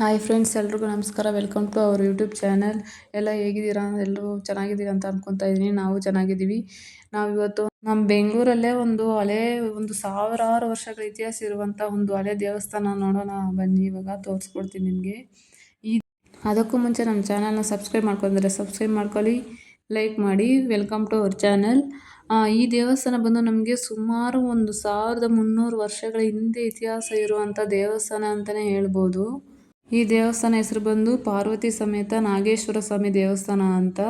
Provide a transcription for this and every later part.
Hi friends, ಎಲ್ರಿಗೂ ನಮಸ್ಕಾರ. Welcome to our YouTube channel. ಎಲ್ಲ ಹೇಗಿದ್ದೀರಾ? ಎಲ್ಲರೂ ಚೆನ್ನಾಗಿದ್ದೀರಾ ಅಂತ ಅನ್ಕೊತಾ ಇದ್ದೀನಿ. ನಾವು ಚೆನ್ನಾಗಿದ್ದೀವಿ. ನಾವು ಇವತ್ತು ನಮ್ಮ ಬೆಂಗಳೂರಲ್ಲೇ ಒಂದು ಹಳೆ, ಒಂದು ಸಾವಿರಾರು ವರ್ಷಗಳ ಇತಿಹಾಸ ಇರುವಂಥ ಒಂದು ಹಳೆ ದೇವಸ್ಥಾನ ನೋಡೋಣ ಬನ್ನಿ. ಇವಾಗ ತೋರಿಸ್ಕೊಡ್ತೀನಿ ನಿಮಗೆ. ಈ ಅದಕ್ಕೂ ಮುಂಚೆ ನಮ್ಮ ಚಾನಲ್ನ ಸಬ್ಸ್ಕ್ರೈಬ್ ಮಾಡ್ಕೊಂಡಿದ್ರೆ ಸಬ್ಸ್ಕ್ರೈಬ್ ಮಾಡ್ಕೊಳ್ಳಿ, ಲೈಕ್ ಮಾಡಿ. Welcome to our channel. ಈ ದೇವಸ್ಥಾನ ಬಂದು ನಮಗೆ ಸುಮಾರು ಒಂದು ಸಾವಿರದ ಮುನ್ನೂರು ವರ್ಷಗಳ ಹಿಂದೆ ಇತಿಹಾಸ ಇರುವಂಥ ದೇವಸ್ಥಾನ ಅಂತಲೇ ಹೇಳ್ಬೋದು. ಈ ದೇವಸ್ಥಾನ ಹೆಸರು ಬಂದು ಪಾರ್ವತಿ ಸಮೇತ ನಾಗೇಶ್ವರ ಸ್ವಾಮಿ ದೇವಸ್ಥಾನ ಅಂತ.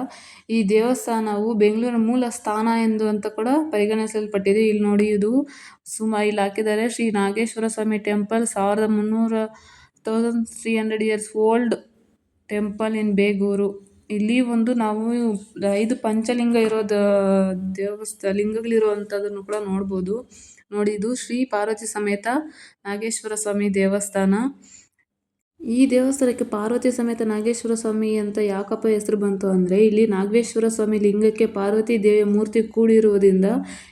ಈ ದೇವಸ್ಥಾನವು ಬೆಂಗಳೂರಿನ ಮೂಲ ಸ್ಥಾನ ಎಂದು ಅಂತ ಕೂಡ ಪರಿಗಣಿಸಲ್ಪಟ್ಟಿದೆ. ಇಲ್ಲಿ ನೋಡಿ ಇದು ಸುಮ ಇಲ್ಲಿ ಹಾಕಿದ್ದಾರೆ ಶ್ರೀ ನಾಗೇಶ್ವರ ಸ್ವಾಮಿ ಟೆಂಪಲ್ ಸಾವಿರದ ಮುನ್ನೂರ thousand three hundred years old temple in Begur. ಇಲ್ಲಿ ಒಂದು ನಾವು ಐದು ಪಂಚಲಿಂಗ ಇರೋದು ದೇವಸ್ಥಾನ ಲಿಂಗಗಳಿರುವಂಥದ್ದನ್ನು ಕೂಡ ನೋಡ್ಬೋದು. ನೋಡಿ ಇದು ಶ್ರೀ ಪಾರ್ವತಿ ಸಮೇತ ನಾಗೇಶ್ವರ ಸ್ವಾಮಿ ದೇವಸ್ಥಾನ. ಈ ದೇವಸ್ಥಾನಕ್ಕೆ ಪಾರ್ವತಿ ಸಮೇತ ನಾಗೇಶ್ವರ ಸ್ವಾಮಿ ಅಂತ ಯಾಕಪ್ಪ ಹೆಸರು ಬಂತು ಅಂದರೆ ಇಲ್ಲಿ ನಾಗೇಶ್ವರ ಸ್ವಾಮಿ ಲಿಂಗಕ್ಕೆ ಪಾರ್ವತಿ ದೇವಿಯ ಮೂರ್ತಿ ಕೂಡಿರುವುದರಿಂದ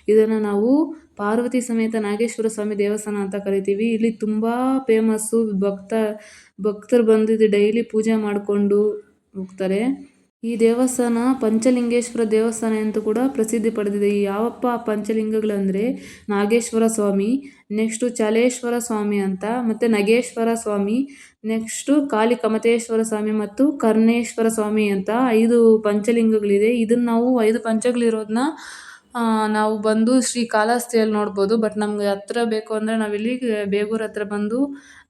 ಇದನ್ನು ನಾವು ಪಾರ್ವತಿ ಸಮೇತ ನಾಗೇಶ್ವರ ಸ್ವಾಮಿ ದೇವಸ್ಥಾನ ಅಂತ ಕರಿತೀವಿ. ಇಲ್ಲಿ ತುಂಬ ಫೇಮಸ್ಸು ಭಕ್ತ, ಭಕ್ತರು ಬಂದಿದ್ದು ಡೈಲಿ ಪೂಜೆ ಮಾಡಿಕೊಂಡು ಹೋಗ್ತಾರೆ. ಈ ದೇವಸ್ಥಾನ ಪಂಚಲಿಂಗೇಶ್ವರ ದೇವಸ್ಥಾನ ಎಂದು ಕೂಡ ಪ್ರಸಿದ್ಧಿ ಪಡೆದಿದೆ. ಈ ಯಾವಪ್ಪ ಪಂಚಲಿಂಗಗಳಂದರೆ ನಾಗೇಶ್ವರ ಸ್ವಾಮಿ, ನೆಕ್ಸ್ಟು ಚಲೇಶ್ವರ ಸ್ವಾಮಿ ಅಂತ, ಮತ್ತು ನಗೇಶ್ವರ ಸ್ವಾಮಿ, ನೆಕ್ಸ್ಟು ಕಾಳಿಕಮತೇಶ್ವರ ಸ್ವಾಮಿ ಮತ್ತು ಕರ್ಣೇಶ್ವರ ಸ್ವಾಮಿ ಅಂತ ಐದು ಪಂಚಲಿಂಗಗಳಿದೆ. ಇದನ್ನು ನಾವು ಐದು ಪಂಚಗಳಿರೋದನ್ನ ನಾವು ಬಂದು ಶ್ರೀ ಕಾಲಹಸ್ತಿಯಲ್ಲಿ ನೋಡ್ಬೋದು ಬಟ್ ನಮ್ಗೆ ಹತ್ರ ಬೇಕು ಅಂದರೆ ನಾವಿಲ್ಲಿ ಬೇಗೂರು ಹತ್ರ ಬಂದು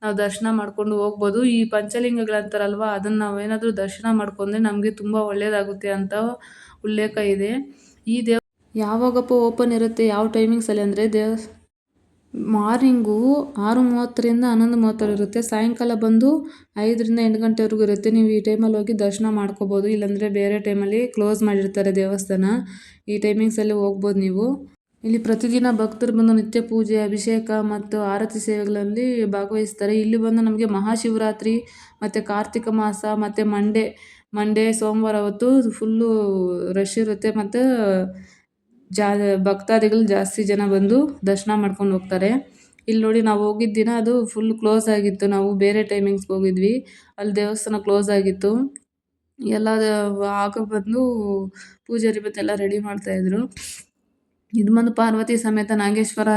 ನಾವು ದರ್ಶನ ಮಾಡ್ಕೊಂಡು ಹೋಗ್ಬೋದು. ಈ ಪಂಚಲಿಂಗಗಳಂತಾರಲ್ವ, ಅದನ್ನು ನಾವೇನಾದರೂ ದರ್ಶನ ಮಾಡ್ಕೊಂಡ್ರೆ ನಮಗೆ ತುಂಬ ಒಳ್ಳೆಯದಾಗುತ್ತೆ ಅಂತ ಉಲ್ಲೇಖ ಇದೆ. ಈ ದೇವ ಯಾವಾಗಪ್ಪ ಓಪನ್ ಇರುತ್ತೆ, ಯಾವ ಟೈಮಿಂಗ್ಸಲ್ಲಿ ಅಂದರೆ ದೇವ ಮಾರ್ನಿಂಗು ಆರು ಮೂವತ್ತರಿಂದ ಹನ್ನೊಂದು ಇರುತ್ತೆ. ಸಾಯಂಕಾಲ ಬಂದು ಐದರಿಂದ ಎಂಟು ಗಂಟೆವರೆಗೂ ಇರುತ್ತೆ. ನೀವು ಈ ಟೈಮಲ್ಲಿ ಹೋಗಿ ದರ್ಶನ ಮಾಡ್ಕೋಬೋದು. ಇಲ್ಲಾಂದರೆ ಬೇರೆ ಟೈಮಲ್ಲಿ ಕ್ಲೋಸ್ ಮಾಡಿರ್ತಾರೆ ದೇವಸ್ಥಾನ. ಈ ಟೈಮಿಂಗ್ಸಲ್ಲಿ ಹೋಗ್ಬೋದು ನೀವು. ಇಲ್ಲಿ ಪ್ರತಿದಿನ ಭಕ್ತರು ಬಂದು ನಿತ್ಯ ಪೂಜೆ, ಅಭಿಷೇಕ ಮತ್ತು ಆರತಿ ಸೇವೆಗಳಲ್ಲಿ ಭಾಗವಹಿಸ್ತಾರೆ. ಇಲ್ಲಿ ಬಂದು ನಮಗೆ ಮಹಾಶಿವರಾತ್ರಿ ಮತ್ತು ಕಾರ್ತಿಕ ಮಾಸ ಮತ್ತು ಮಂಡೇ ಮಂಡೇ, ಸೋಮವಾರ ಹೊತ್ತು ಫುಲ್ಲು ರಶ್ ಇರುತ್ತೆ. ಮತ್ತು ಜಾ, ಭಕ್ತಾದಿಗಳು ಜಾಸ್ತಿ ಜನ ಬಂದು ದರ್ಶನ ಮಾಡ್ಕೊಂಡು ಹೋಗ್ತಾರೆ. ಇಲ್ಲಿ ನೋಡಿ ನಾವು ಹೋಗಿದ್ದ ದಿನ ಅದು ಫುಲ್ ಕ್ಲೋಸ್ ಆಗಿತ್ತು. ನಾವು ಬೇರೆ ಟೈಮಿಂಗ್ಸ್ಗೆ ಹೋಗಿದ್ವಿ. ಅಲ್ಲಿ ದೇವಸ್ಥಾನ ಕ್ಲೋಸ್ ಆಗಿತ್ತು. ಎಲ್ಲ, ಆಗ ಬಂದು ಪೂಜಾರಿ ಎಲ್ಲ ರೆಡಿ ಮಾಡ್ತಾಯಿದ್ರು ಇದು ಬಂದು ಪಾರ್ವತಿ ಸಮೇತ ನಾಗೇಶ್ವರ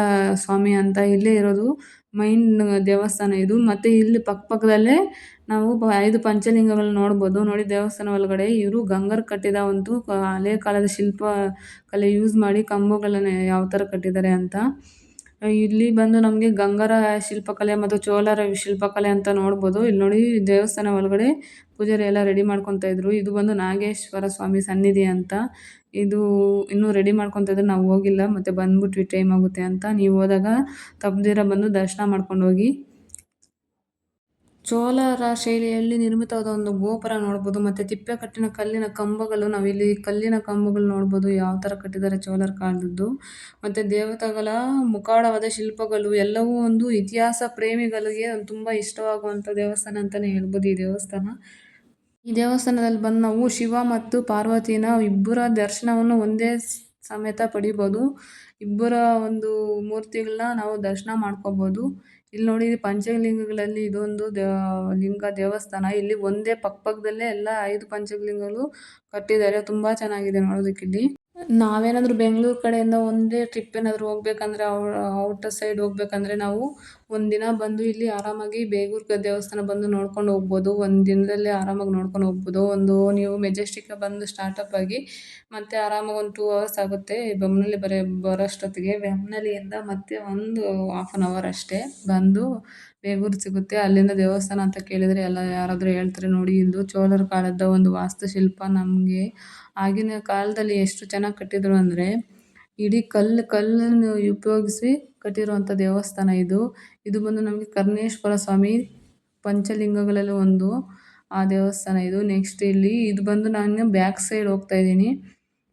ಸ್ವಾಮಿ ಅಂತ ಇಲ್ಲೇ ಇರೋದು. ಮೈನ್ ದೇವಸ್ಥಾನ ಇದು. ಮತ್ತೆ ಇಲ್ಲಿ ಪಕ್ಕ ಪಕ್ಕದಲ್ಲೇ ನಾವು ಐದು ಪಂಚಲಿಂಗಗಳನ್ನ ನೋಡಬಹುದು ನೋಡಿ, ದೇವಸ್ಥಾನ ಒಳಗಡೆ ಇವರು ಗಂಗರು ಕಟ್ಟಿದ ಒಂದು ಹಳೆ ಕಾಲದ ಶಿಲ್ಪ ಕಲೆ ಯೂಸ್ ಮಾಡಿ ಕಂಬಗಳನ್ನ ಯಾವ ತರ ಕಟ್ಟಿದ್ದಾರೆ ಅಂತ. ಇಲ್ಲಿ ಬಂದು ನಮಗೆ ಗಂಗರ ಶಿಲ್ಪಕಲೆ ಮತ್ತು ಚೋಳರ ಶಿಲ್ಪಕಲೆ ಅಂತ ನೋಡಬಹುದು ಇಲ್ಲಿ ನೋಡಿ ದೇವಸ್ಥಾನ ಒಳಗಡೆ ಪೂಜಾರಿ ಎಲ್ಲ ರೆಡಿ ಮಾಡ್ಕೊಂತ ಇದ್ರು. ಇದು ಬಂದು ನಾಗೇಶ್ವರ ಸ್ವಾಮಿ ಸನ್ನಿಧಿ ಅಂತ. ಇದು ಇನ್ನು ರೆಡಿ ಮಾಡ್ಕೊಂತ ಇದ್ರು ನಾವು ಹೋಗಿಲ್ಲ, ಮತ್ತೆ ಬಂದ್ಬಿಟ್ವಿ ಟೈಮ್ ಆಗುತ್ತೆ ಅಂತ. ನೀವು ಹೋದಾಗ ತಪ್ಪದಿರ ಬಂದು ದರ್ಶನ ಮಾಡ್ಕೊಂಡು ಹೋಗಿ. ಚೋಳರ ಶೈಲಿಯಲ್ಲಿ ನಿರ್ಮಿತವಾದ ಒಂದು ಗೋಪುರ ನೋಡ್ಬೋದು, ಮತ್ತೆ ತಿಪ್ಪೆ ಕಟ್ಟಿನ ಕಲ್ಲಿನ ಕಂಬಗಳು, ನಾವಿಲ್ಲಿ ಕಲ್ಲಿನ ಕಂಬಗಳು ನೋಡ್ಬೋದು, ಯಾವ ತರ ಕಟ್ಟಿದ್ದಾರೆ ಚೋಳರ ಕಾಲದ್ದು. ಮತ್ತೆ ದೇವತೆಗಳ ಮುಖಾಡವಾದ ಶಿಲ್ಪಗಳು, ಎಲ್ಲವೂ ಒಂದು ಇತಿಹಾಸ ಪ್ರೇಮಿಗಳಿಗೆ ತುಂಬಾ ಇಷ್ಟವಾಗುವಂತ ದೇವಸ್ಥಾನ ಅಂತಾನೆ ಹೇಳ್ಬೋದು ಈ ದೇವಸ್ಥಾನ. ಈ ದೇವಸ್ಥಾನದಲ್ಲಿ ಬಂದು ನಾವು ಶಿವ ಮತ್ತು ಪಾರ್ವತಿನ ಇಬ್ಬರ ದರ್ಶನವನ್ನು ಒಂದೇ ಸಮೇತ ಪಡಿಬೋದು. ಇಬ್ಬರ ಒಂದು ಮೂರ್ತಿಗಳನ್ನ ನಾವು ದರ್ಶನ ಮಾಡ್ಕೋಬೋದು. ಇಲ್ಲಿ ನೋಡಿ ಪಂಚಲಿಂಗಗಳಲ್ಲಿ ಇದೊಂದು ಲಿಂಗ ದೇವಸ್ಥಾನ. ಇಲ್ಲಿ ಒಂದೇ ಪಕ್ಕ ಪಕ್ಕದಲ್ಲೇ ಎಲ್ಲ ಐದು ಪಂಚಲಿಂಗಗಳು ಕಟ್ಟಿದ್ದಾರೆ. ತುಂಬಾ ಚೆನ್ನಾಗಿದೆ ನೋಡೋದಕ್ಕೆ ಇಲ್ಲಿ. ನಾವೇನಾದರೂ ಬೆಂಗಳೂರು ಕಡೆಯಿಂದ ಒಂದೇ ಟ್ರಿಪ್ ಏನಾದರೂ ಹೋಗ್ಬೇಕಂದ್ರೆ ಔಟರ್ ಸೈಡ್ ಹೋಗ್ಬೇಕಂದ್ರೆ ನಾವು ಒಂದಿನ ಬಂದು ಇಲ್ಲಿ ಆರಾಮಾಗಿ ಬೇಗೂರು ದೇವಸ್ಥಾನ ಬಂದು ನೋಡ್ಕೊಂಡು ಹೋಗ್ಬೋದು. ಒಂದು ದಿನದಲ್ಲೇ ಆರಾಮಾಗಿ ನೋಡ್ಕೊಂಡು ಹೋಗ್ಬೋದು. ಒಂದು ನೀವು ಮೆಜೆಸ್ಟಿಕ್ ಬಂದು ಸ್ಟಾರ್ಟಪ್ ಆಗಿ ಮತ್ತೆ ಆರಾಮಾಗಿ ಒಂದು ಟೂ ಅವರ್ಸ್ ಆಗುತ್ತೆ. ಬೊಮ್ಮನಳ್ಳಿ ಬರೋ, ಬರೋಷ್ಟೊತ್ತಿಗೆ. ಬೊಮ್ಮನಳ್ಳಿಯಿಂದ ಮತ್ತೆ ಒಂದು ಹಾಫ್ ಆನ್ ಅವರ್ ಅಷ್ಟೇ ಬಂದು ಬೇಗೂರು ಸಿಗುತ್ತೆ. ಅಲ್ಲಿಂದ ದೇವಸ್ಥಾನ ಅಂತ ಕೇಳಿದರೆ ಎಲ್ಲ ಯಾರಾದರೂ ಹೇಳ್ತಾರೆ ನೋಡಿ, ಇದು ಚೋಳರ ಕಾಲದ ಒಂದು ವಾಸ್ತುಶಿಲ್ಪ ನಮಗೆ. ಆಗಿನ ಕಾಲದಲ್ಲಿ ಎಷ್ಟು ಚೆನ್ನಾಗಿ ಕಟ್ಟಿದ್ರು ಅಂದರೆ ಇಡೀ ಕಲ್ಲು ಕಲ್ಲನ್ನು ಉಪಯೋಗಿಸಿ ಕಟ್ಟಿರುವಂಥ ದೇವಸ್ಥಾನ ಇದು. ಇದು ಬಂದು ನಮಗೆ ಕರ್ಣೇಶ್ವರ ಸ್ವಾಮಿ ಪಂಚಲಿಂಗಗಳಲ್ಲಿ ಒಂದು ಆ ದೇವಸ್ಥಾನ ಇದು. ನೆಕ್ಸ್ಟ್ ಇಲ್ಲಿ ಇದು ಬಂದು ನಾನು ಬ್ಯಾಕ್ ಸೈಡ್ ಹೋಗ್ತಾ ಇದ್ದೀನಿ.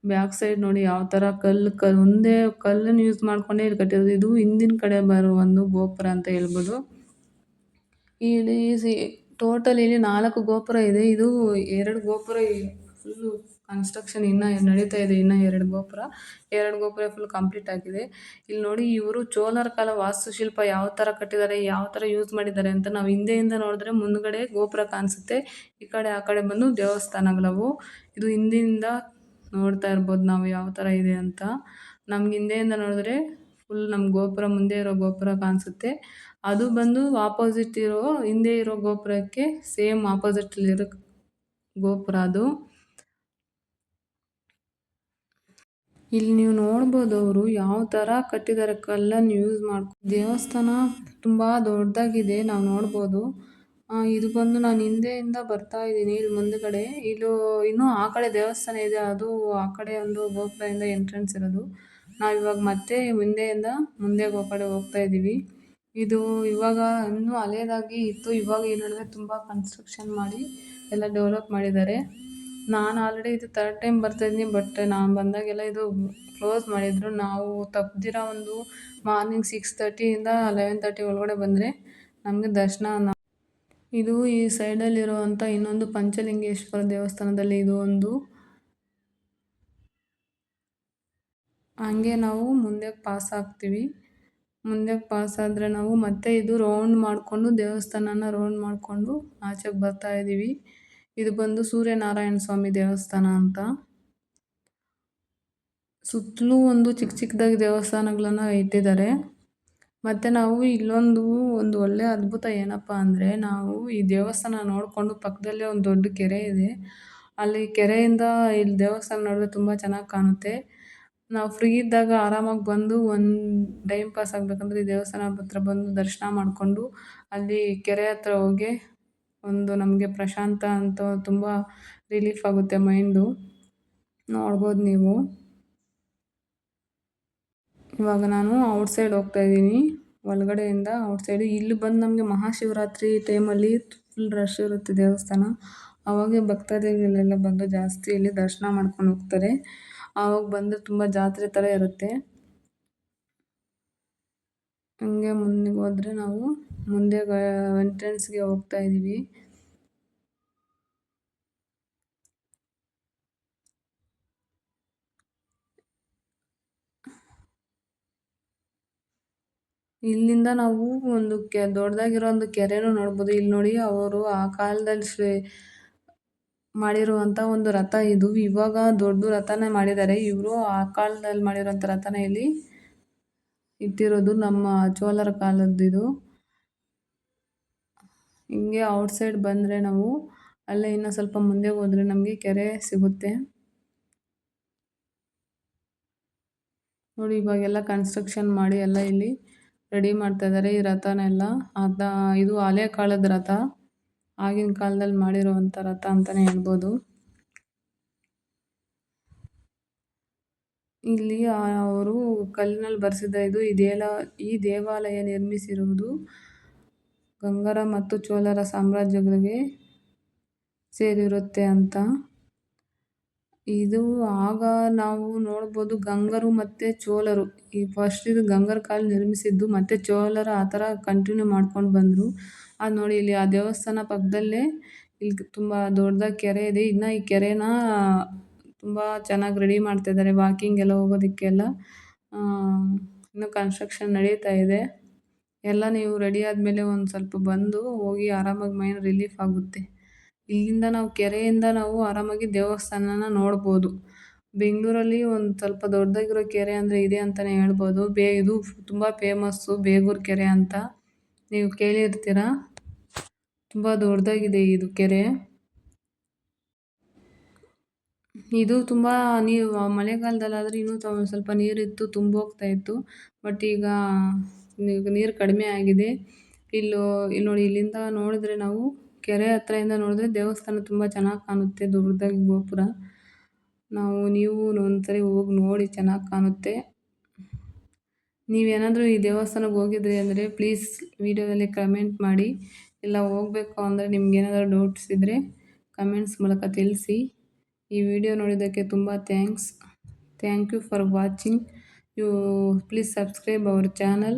ಬ್ಯಾಕ್ ಸೈಡ್ ನೋಡಿ ಯಾವ ಥರ ಕಲ್ಲು ಕಲ್ಲು ಒಂದೇ ಕಲ್ಲನ್ನು ಯೂಸ್ ಮಾಡಿಕೊಂಡೇ ಇಲ್ಲಿ ಕಟ್ಟಿರೋದು. ಇದು ಹಿಂದಿನ ಕಡೆ ಬರೋ ಒಂದು ಗೋಪುರ ಅಂತ ಹೇಳ್ಬೋದು. ಇಲ್ಲಿ ಟೋಟಲ್ ಇಲ್ಲಿ ನಾಲ್ಕು ಗೋಪುರ ಇದೆ. ಇದು ಎರಡು ಗೋಪುರ ಫುಲ್ಲು ಕನ್ಸ್ಟ್ರಕ್ಷನ್ ಇನ್ನ ನಡೀತಾ ಇದೆ, ಇನ್ನ ಎರಡು ಗೋಪುರ. ಎರಡು ಗೋಪುರ ಫುಲ್ ಕಂಪ್ಲೀಟ್ ಆಗಿದೆ. ಇಲ್ಲಿ ನೋಡಿ, ಇವರು ಚೋಳರ ಕಾಲ ವಾಸ್ತುಶಿಲ್ಪ ಯಾವ ತರ ಕಟ್ಟಿದ್ದಾರೆ, ಯಾವ ತರ ಯೂಸ್ ಮಾಡಿದ್ದಾರೆ ಅಂತ ನಾವು ಹಿಂದೆಯಿಂದ ನೋಡಿದ್ರೆ ಮುಂದ್ಗಡೆ ಗೋಪುರ ಕಾಣಿಸುತ್ತೆ. ಈ ಕಡೆ, ಆ ಕಡೆ ಬಂದು ದೇವಸ್ಥಾನಗಳವು. ಇದು ಹಿಂದಿನಿಂದ ನೋಡ್ತಾ ಇರ್ಬೋದು ನಾವು ಯಾವ ತರ ಇದೆ ಅಂತ. ನಮ್ಗೆ ಹಿಂದೆಯಿಂದ ನೋಡಿದ್ರೆ ಫುಲ್ ನಮ್ಮ ಗೋಪುರ ಮುಂದೆ ಇರೋ ಗೋಪುರ ಕಾಣಿಸುತ್ತೆ. ಅದು ಬಂದು ಆಪೋಸಿಟ್ ಇರೋ, ಹಿಂದೆ ಇರೋ ಗೋಪುರಕ್ಕೆ ಸೇಮ್ ಆಪೋಸಿಟ್ ಇರೋ ಗೋಪುರ ಅದು. ಇಲ್ಲಿ ನೀವು ನೋಡಬಹುದು ಅವರು ಯಾವ ತರ ಕಟ್ಟಿದ್ದಾರೆ ಕಲ್ಲನ್ನು ಯೂಸ್ ಮಾಡ್ಕೊಂಡು ದೇವಸ್ಥಾನ ತುಂಬಾ ದೊಡ್ಡದಾಗಿದೆ ನಾವು ನೋಡಬಹುದು ಇದು ಬಂದು ನಾನು ಹಿಂದೆಯಿಂದ ಬರ್ತಾ ಇದ್ದೀನಿ, ಇಲ್ಲಿ ಮುಂದ್ಗಡೆ. ಇಲ್ಲಿ ಇನ್ನೂ ಆ ಕಡೆ ದೇವಸ್ಥಾನ ಇದೆ, ಅದು ಆ ಕಡೆ ಒಂದು ಗೋಪುರದಿಂದ ಎಂಟ್ರೆನ್ಸ್ ಇರೋದು. ನಾವು ಇವಾಗ ಮತ್ತೆ ಹಿಂದೆಯಿಂದ ಮುಂದೆ ಕಡೆ ಹೋಗ್ತಾ ಇದ್ದೀವಿ. ಇದು ಇವಾಗ ಇನ್ನೂ ಹಳೇದಾಗಿ ಇತ್ತು, ಇವಾಗ ಏನಂದ್ರೆ ತುಂಬಾ ಕನ್ಸ್ಟ್ರಕ್ಷನ್ ಮಾಡಿ ಎಲ್ಲ ಡೆವಲಪ್ ಮಾಡಿದ್ದಾರೆ. ನಾನು ಆಲ್ರೆಡಿ ಇದು ತರ್ಡ್ ಟೈಮ್ ಬರ್ತಾ ಇದ್ದೀನಿ ಬಟ್ ನಾನು ಬಂದಾಗೆಲ್ಲ ಇದು ಕ್ಲೋಸ್ ಮಾಡಿದ್ರು. ನಾವು ತಪ್ಪದಿರ ಒಂದು ಮಾರ್ನಿಂಗ್ ಸಿಕ್ಸ್ ತರ್ಟಿಯಿಂದ ಲೆವೆನ್ ತರ್ಟಿ ಒಳಗಡೆ ಬಂದರೆ ನಮಗೆ ದರ್ಶನ ಇದು ಈ ಸೈಡಲ್ಲಿರುವಂಥ ಇನ್ನೊಂದು ಪಂಚಲಿಂಗೇಶ್ವರ ದೇವಸ್ಥಾನದಲ್ಲಿ ಇದು ಒಂದು ಹಂಗೆ ನಾವು ಮುಂದೆ ಪಾಸ್ ಆಗ್ತೀವಿ. ಮುಂದೆ ಪಾಸ್ ಆದರೆ ನಾವು ಮತ್ತೆ ಇದು ರೌಂಡ್ ಮಾಡಿಕೊಂಡು ದೇವಸ್ಥಾನನ ರೌಂಡ್ ಮಾಡಿಕೊಂಡು ಆಚೆಗೆ ಬರ್ತಾ ಇದ್ದೀವಿ ಇದು ಬಂದು ಸೂರ್ಯನಾರಾಯಣ ಸ್ವಾಮಿ ದೇವಸ್ಥಾನ ಅಂತ. ಸುತ್ತಲೂ ಒಂದು ಚಿಕ್ಕ ಚಿಕ್ಕದಾಗಿ ದೇವಸ್ಥಾನಗಳನ್ನು ಇಟ್ಟಿದ್ದಾರೆ. ಮತ್ತು ನಾವು ಇಲ್ಲೊಂದು ಒಂದು ಒಳ್ಳೆ ಅದ್ಭುತ ಏನಪ್ಪ ಅಂದರೆ ನಾವು ಈ ದೇವಸ್ಥಾನ ನೋಡಿಕೊಂಡು ಪಕ್ಕದಲ್ಲೇ ಒಂದು ದೊಡ್ಡ ಕೆರೆ ಇದೆ. ಅಲ್ಲಿ ಕೆರೆಯಿಂದ ಇಲ್ಲಿ ದೇವಸ್ಥಾನ ನೋಡಿದ್ರೆ ತುಂಬ ಚೆನ್ನಾಗಿ ಕಾಣುತ್ತೆ. ನಾವು ಫ್ರೀ ಇದ್ದಾಗ ಆರಾಮಾಗಿ ಬಂದು ಒಂದು ಟೈಮ್ ಪಾಸ್ ಆಗಬೇಕಂದ್ರೆ ಈ ದೇವಸ್ಥಾನ ಹತ್ರ ಬಂದು ದರ್ಶನ ಮಾಡಿಕೊಂಡು ಅಲ್ಲಿ ಕೆರೆ ಹತ್ರ ಹೋಗಿ ಒಂದು ನಮಗೆ ಪ್ರಶಾಂತ ಅಂತ ತುಂಬ ರಿಲೀಫ್ ಆಗುತ್ತೆ ಮೈಂಡು ನೋಡ್ಬೋದು ನೀವು. ಇವಾಗ ನಾನು ಔಟ್ಸೈಡ್ ಹೋಗ್ತಾ ಇದ್ದೀನಿ. ಒಳಗಡೆಯಿಂದ ಔಟ್ಸೈಡು ಇಲ್ಲಿ ಬಂದು ನಮಗೆ ಮಹಾಶಿವರಾತ್ರಿ ಟೈಮಲ್ಲಿ ಫುಲ್ ರಶ್ ಇರುತ್ತೆ ದೇವಸ್ಥಾನ. ಅವಾಗೆ ಭಕ್ತಾದಿಗಳೆಲ್ಲ ಬಂದು ಜಾಸ್ತಿ ಇಲ್ಲಿ ದರ್ಶನ ಮಾಡ್ಕೊಂಡು ಹೋಗ್ತಾರೆ. ಆವಾಗ ಬಂದು ತುಂಬ ಜಾತ್ರೆ ಥರ ಇರುತ್ತೆ. ಹಂಗೆ ಮುಂದೆ ಹೋದ್ರೆ ನಾವು ಮುಂದೆ ಎಂಟ್ರೆನ್ಸ್ಗೆ ಹೋಗ್ತಾ ಇದ್ದೀವಿ ಇಲ್ಲಿಂದ ನಾವು ಒಂದು ಕೆ, ದೊಡ್ಡದಾಗಿರೋ ಒಂದು ಕೆರೆನೂ ನೋಡ್ಬೋದು. ಇಲ್ಲಿ ನೋಡಿ ಅವರು ಆ ಕಾಲದಲ್ಲಿ ಶ್ರೇ ಮಾಡಿರುವಂಥ ಒಂದು ರಥ ಇದು. ಇವಾಗ ದೊಡ್ಡ ರಥನೇ ಮಾಡಿದ್ದಾರೆ. ಇವರು ಆ ಕಾಲದಲ್ಲಿ ಮಾಡಿರೋಂಥ ರಥನೇ ಇಲ್ಲಿ ಇಟ್ಟಿರೋದು ನಮ್ಮ ಚೋಳರ ಕಾಲದ್ದು ಹಿಂಗೆ ಔಟ್ಸೈಡ್ ಬಂದರೆ ನಾವು ಅಲ್ಲೇ ಇನ್ನೂ ಸ್ವಲ್ಪ ಮುಂದೆ ಹೋದರೆ ನಮಗೆ ಕೆರೆ ಸಿಗುತ್ತೆ. ನೋಡಿ, ಇವಾಗೆಲ್ಲ ಕನ್ಸ್ಟ್ರಕ್ಷನ್ ಮಾಡಿ ಎಲ್ಲ ಇಲ್ಲಿ ರೆಡಿ ಮಾಡ್ತಾ ಇದ್ದಾರೆ ಈ ರಥನೆಲ್ಲ ಅದ ಇದು ಹಳೆ ಕಾಲದ ರಥ. ಆಗಿನ ಕಾಲದಲ್ಲಿ ಮಾಡಿರುವಂಥ ರಥ ಅಂತಲೇ ಹೇಳ್ಬೋದು. ಇಲ್ಲಿ ಅವರು ಕಲ್ಲಿನಲ್ಲಿ ಬರೆಸಿದ ಇದು ಈ ದೇವಾಲಯ ನಿರ್ಮಿಸಿರುವುದು ಗಂಗರ ಮತ್ತು ಚೋಳರ ಸಾಮ್ರಾಜ್ಯಗಳಿಗೆ ಸೇರಿರುತ್ತೆ ಅಂತ. ಇದು ಆಗ ನಾವು ನೋಡ್ಬೋದು ಗಂಗರು ಮತ್ತು ಚೋಳರು. ಈ ಫಸ್ಟ್ ಇದು ಗಂಗರ ಕಾಲ ನಿರ್ಮಿಸಿದ್ದು, ಮತ್ತು ಚೋಳರು ಆ ಥರ ಕಂಟಿನ್ಯೂ ಮಾಡ್ಕೊಂಡು ಬಂದರು. ಅದು ನೋಡಿ ಇಲ್ಲಿ ಆ ದೇವಸ್ಥಾನ ಪಕ್ಕದಲ್ಲೇ, ಇಲ್ಲಿ ತುಂಬ ದೊಡ್ಡದಾಗಿ ಕೆರೆ ಇದೆ. ಇನ್ನು ಈ ಕೆರೆನ ತುಂಬ ಚೆನ್ನಾಗಿ ರೆಡಿ ಮಾಡ್ತಾ ಇದ್ದಾರೆ ವಾಕಿಂಗ್ ಎಲ್ಲ ಹೋಗೋದಕ್ಕೆಲ್ಲ. ಇನ್ನೂ ಕನ್ಸ್ಟ್ರಕ್ಷನ್ ನಡೀತಾ ಇದೆ. ಎಲ್ಲ ನೀವು ರೆಡಿ ಆದ್ಮೇಲೆ ಒಂದು ಸ್ವಲ್ಪ ಬಂದು ಹೋಗಿ ಆರಾಮಾಗಿ ಮೈಂಡ್ ರಿಲೀಫ್ ಆಗುತ್ತೆ. ಇಲ್ಲಿಂದ ನಾವು ಕೆರೆಯಿಂದ ನಾವು ಆರಾಮಾಗಿ ದೇವಸ್ಥಾನನ ನೋಡ್ಬೋದು. ಬೆಂಗಳೂರಲ್ಲಿ ಒಂದು ಸ್ವಲ್ಪ ದೊಡ್ಡದಾಗಿರೋ ಕೆರೆ ಅಂದರೆ ಇದೆ ಅಂತಲೇ ಹೇಳ್ಬೋದು. ಬೇ, ಇದು ತುಂಬ ಫೇಮಸ್ಸು ಬೇಗೂರು ಕೆರೆ ಅಂತ. ನೀವು ಕೇಳಿರ್ತೀರ? ತುಂಬ ದೊಡ್ಡದಾಗಿದೆ ಇದು ಕೆರೆ. ಇದು ತುಂಬ ನೀರು ಮಳೆಗಾಲದಲ್ಲಾದರೆ ಇನ್ನೂ ಸ್ವಲ್ಪ ನೀರಿತ್ತು, ತುಂಬೋಗ್ತಾ ಇತ್ತು. ಬಟ್ ಈಗ ನೀರು ಕಡಿಮೆ ಆಗಿದೆ. ಇಲ್ಲೂ ಇಲ್ಲಿ ನೋಡಿ, ಇಲ್ಲಿಂದ ನೋಡಿದ್ರೆ ನಾವು ಕೆರೆ ಹತ್ರದಿಂದ ನೋಡಿದ್ರೆ ದೇವಸ್ಥಾನ ತುಂಬ ಚೆನ್ನಾಗಿ ಕಾಣುತ್ತೆ, ದೊಡ್ಡದಾಗಿ ಗೋಪುರ. ನಾವು, ನೀವು ಒಂದ್ಸರಿ ಹೋಗಿ ನೋಡಿ, ಚೆನ್ನಾಗಿ ಕಾಣುತ್ತೆ. ನೀವೇನಾದರೂ ಈ ದೇವಸ್ಥಾನಕ್ಕೆ ಹೋಗಿದ್ರಿ ಅಂದರೆ ಪ್ಲೀಸ್ ವಿಡಿಯೋದಲ್ಲಿ ಕಮೆಂಟ್ ಮಾಡಿ. ಇಲ್ಲ ಹೋಗಬೇಕು ಅಂದರೆ ನಿಮ್ಗೇನಾದರೂ ಡೌಟ್ಸ್ ಇದ್ದರೆ ಕಮೆಂಟ್ಸ್ ಮೂಲಕ ತಿಳಿಸಿ. ಈ ವಿಡಿಯೋ ನೋಡಿದ್ದಕ್ಕೆ ತುಂಬ thanks thank you for watching you please subscribe our channel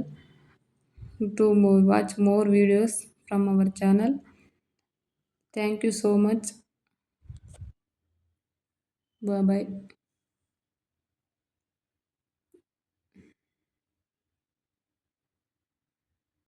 to watch more videos from our channel Thank you so much. Bye